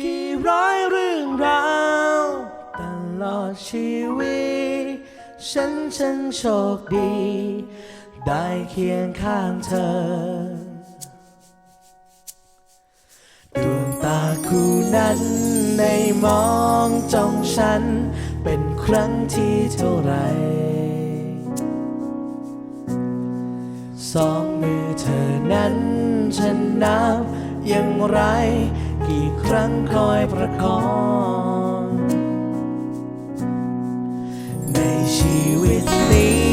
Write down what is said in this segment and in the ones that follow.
กี่ร้อยเรื่องราวตลอดชีวิต ฉันฉันโชคดี ได้เคียงข้างเธอ ดวงตาคู่นั้นในมองจ้องฉัน เป็นครั้งที่เท่าไหรสองมือเธอนั้นฉันนับ อย่างไร กี่ครั้งคอยประคอง ในชีวิตนี้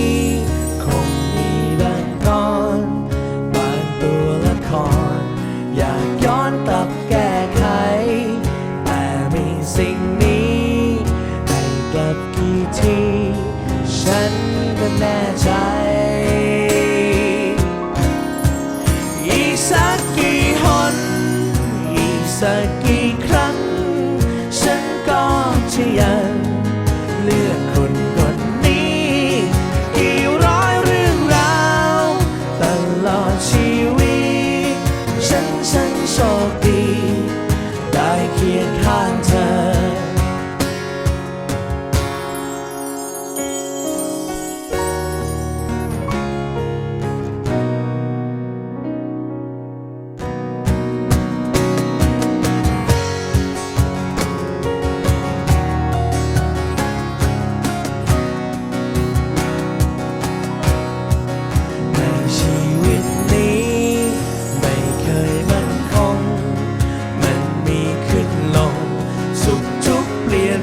คงมีบางตอนบางตัวละคร อยากย้อนกลับแก้ไข แต่มีสิ่งนี้ให้กลับกี่ที ฉันก็แน่ใจ อี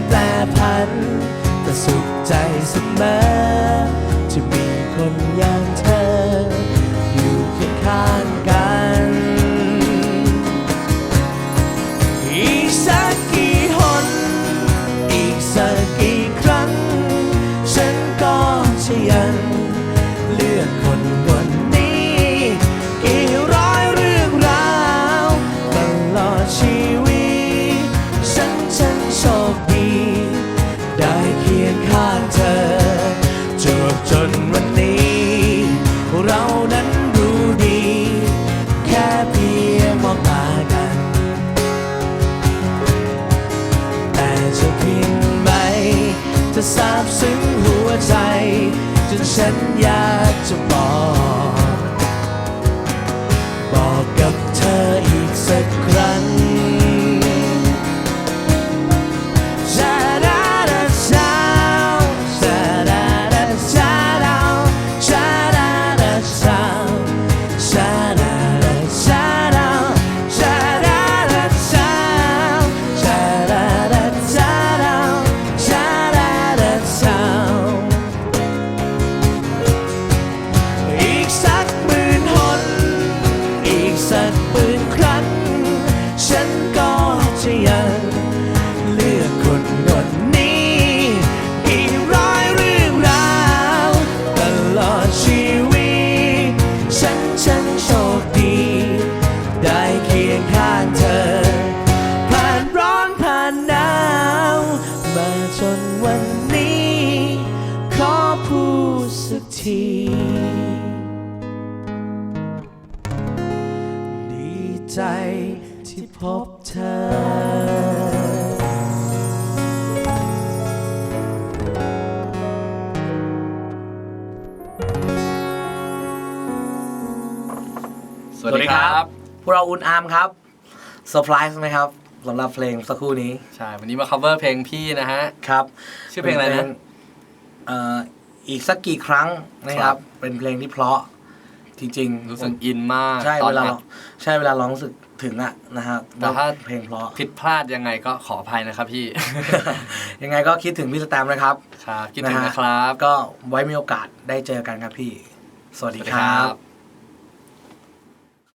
แปลพันแต่สุขใจเสมอ จะซาบซึ้งหัวใจ จนฉันอยากจะบอกบอก อพูดสักทีดีใจที่พบเธอสวัสดีครับ พวกเราอุ่นอาร์มครับเซอร์ไพรส์ไหมครับสำหรับเพลงสักครู่นี้ ใช่ วันนี้มา cover เพลงพี่นะฮะ ครับ ชื่อเพลงอะไรนะป็เอ่อ อีกสักกี่ครั้งนะคครัรับบเป็นเพลงที่เพราะจริงๆรู้สึกอินมากใช่ตอเวนลาอัร้ดองใช่เวลาร้องรู้สึกถึงอะนะฮะแต่ถ้าเพลงเพราะผิดพลาดยังไงก็ขออภัยนะครับพี่ ยังไงก็คิดถึงพี่สแตมป์นะครับครับคิดถึงฮนะครับ ก็ไว้มีโอกาสได้เจอกันครับพี่ สวัสดีสวัสดีคครัรับบ